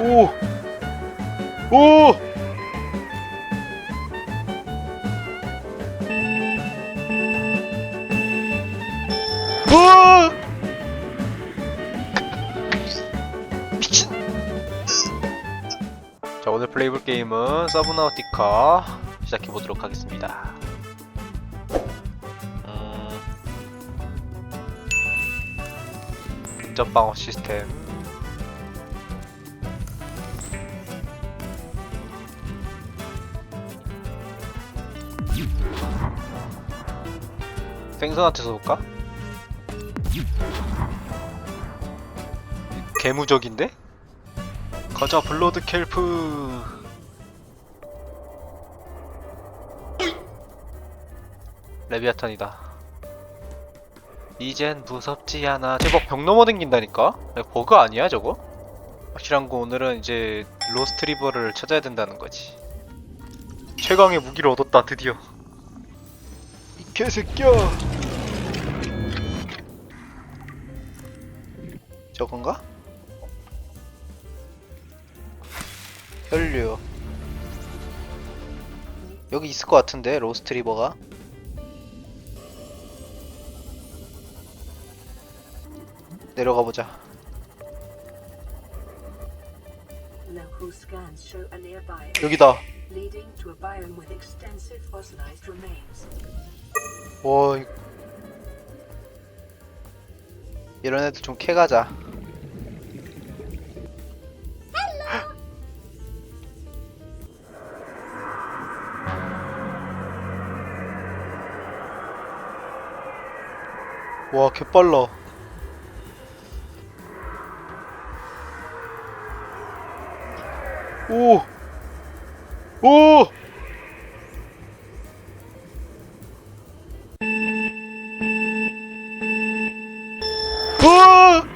오! 오! 오! 미친! 자 오늘 플레이볼 게임은 서브나우티카 시작해보도록 하겠습니다 음... 근접방어 시스템 생선한테 써볼까? 개무적인데? 가자 블러드 켈프 레비아탄이다 이젠 무섭지 않아 제법 벽 넘어 댕긴다니까? 야, 버그 아니야 저거? 확실한 거 오늘은 이제 로스트 리버를 찾아야 된다는 거지 최강의 무기를 얻었다 드디어 이 개새끼야. 저건가? 혈류. 여기 있을 것 같은데 로스트 리버가? 내려가 보자. 여기다 leading to a biome with extensive fossilized remains. 와 이- 이런 애들 좀 캐가자 와 개빨라 오! 오! 으아!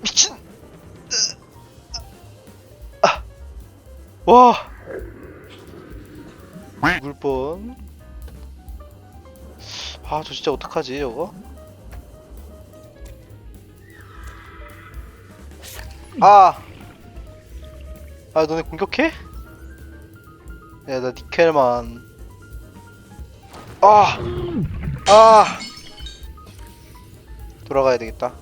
미친. 아. 와. 죽을 뻔. 아, 저 진짜 어떡하지, 저거? 아. 아, 너네 공격해? 야, 나 니켈만. 아. 아. 돌아가야 되겠다.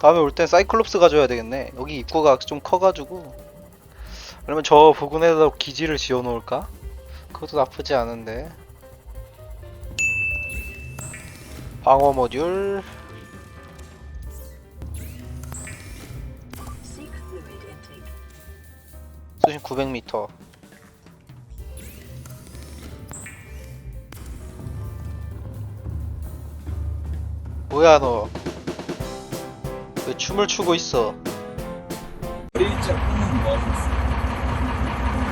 다음에 올 땐 사이클롭스 가져야 되겠네. 여기 입구가 좀 커가지고. 그러면 저 부근에다 기지를 지어 놓을까? 그것도 나쁘지 않은데. 방어 모듈. 수심 900m. 뭐야 너? 왜 춤을 추고 있어?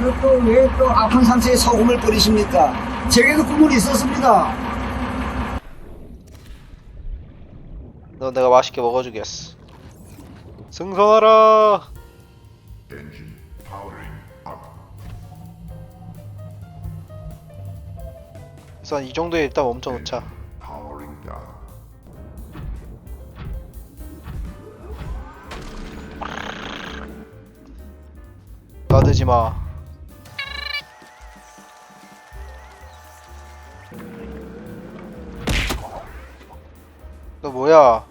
그 또 왜 또 아픈 상태에 소금을 뿌리십니까? 제게도 국물이 있었습니다. 너 내가 맛있게 먹어주겠어. 승선하라. 우선 이 정도에 일단 멈춰 놓자. 나대지 마. 너 뭐야?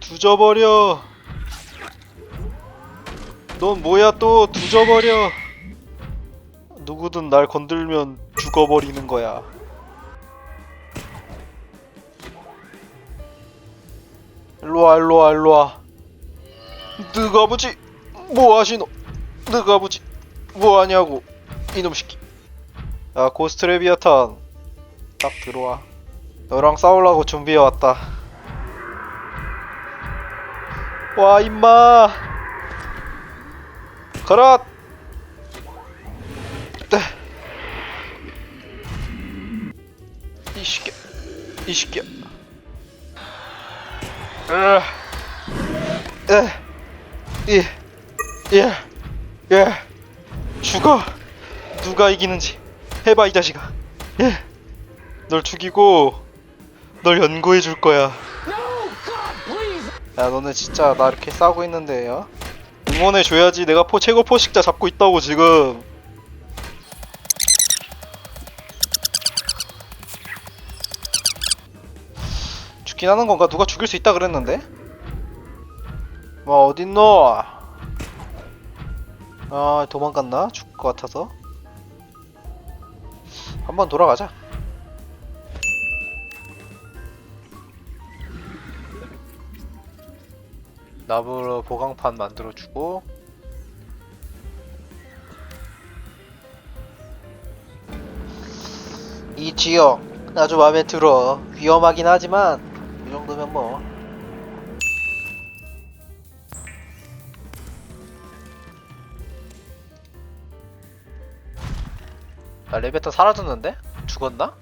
두져버려. 넌 뭐야 또 두져버려. 누구든 날 건들면 죽어버리는 거야. 일로와 일로와 일로와. 너가 아버지 뭐하시노? 너가 아버지 뭐하냐고 이놈 새끼. 야 고스트 레비아탄 딱 들어와. 너랑 싸우려고 준비해왔다. 와 임마 가라 네. 이 새끼 이 새끼 에에예예 죽어 누가 이기는지 해봐 이 자식아 예 널 죽이고 널 연구해 줄 거야. 야 너네 진짜 나 이렇게 싸우고 있는데 요 응원해 줘야지. 내가 포 최고 포식자 잡고 있다고 지금. 하는 건가? 누가 죽일 수 있다 그랬는데? 뭐 어딨노? 아 도망갔나? 죽을 것 같아서 한번 돌아가자 나무로 보강판 만들어주고 이 지역 아주 마음에 들어 위험하긴 하지만 이 정도면 뭐 아, 레베터 사라졌는데? 죽었나?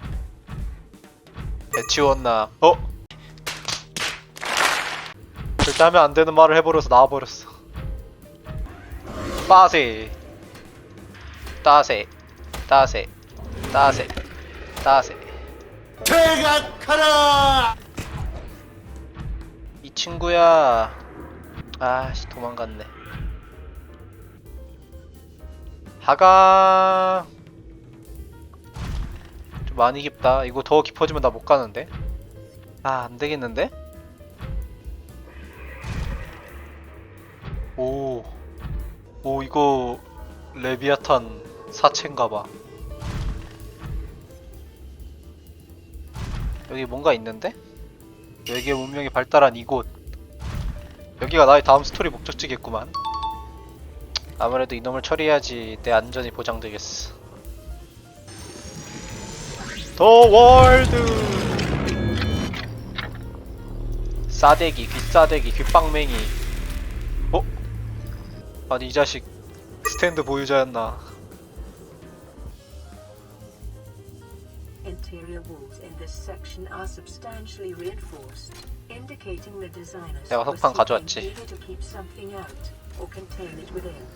배치웠나? 어? 절대 하면 안 되는 말을 해버려서 나와버렸어. 빠세. 따세. 따세. 따세. 따세. 퇴각하라! 이 친구야. 아씨, 도망갔네. 하가. 좀 많이 깊다. 이거 더 깊어지면 나 못 가는데. 아, 안 되겠는데? 오. 오, 이거 레비아탄 사체인가봐. 여기 뭔가 있는데? 외계 문명이 발달한 이곳. 여기가 나의 다음 스토리 목적지겠구만. 아무래도 이놈을 처리해야지 내 안전이 보장되겠어. 더 월드! 싸대기, 귓싸대기, 귓방맹이. 어? 아니 이 자식 스탠드 보유자였나? Interior walls in this section are substantially reinforced, indicating the designers 내가 were 석판 seeking 가져왔지. either to keep something out or contain it within.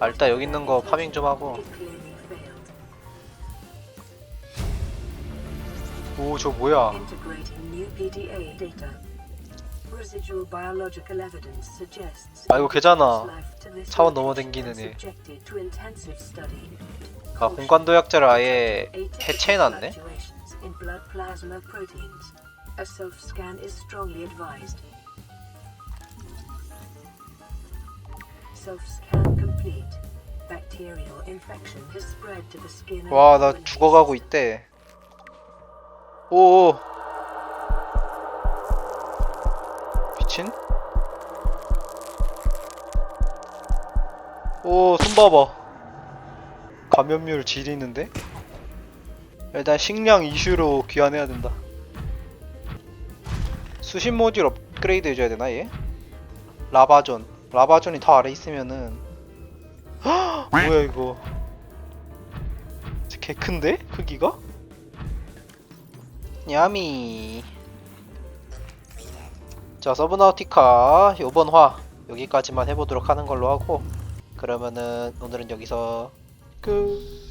아 일단 여기 있는 거 파밍 좀 하고. It clearly failed. 오 저 뭐야? Integrating new PDA data. Residual biological evidence suggests 아, 이거 걔잖아. life to this 차원 location 넘어댕기는 was 애. subjected to intensive study. 아 공간 도약자를 아예 해체해놨네? fluctuations in blood plasma proteins. A self scan is strongly advised. Self scan complete. Bacterial infection has spread to the skin. 와 나. 죽어가고 있대 오오 미친? 오 손 봐봐 감염률 지리는데? 일단 식량 이슈로 귀환해야 된다. 수신 모듈 업그레이드 해줘야 되나 얘? 라바존. 라바존이 더 아래 있으면은. 헉! 뭐야 이거? 개 큰데? 크기가? 야미 자 서브나우티카. 요번 화. 여기까지만 해보도록 하는 걸로 하고. 그러면은 오늘은 여기서 끝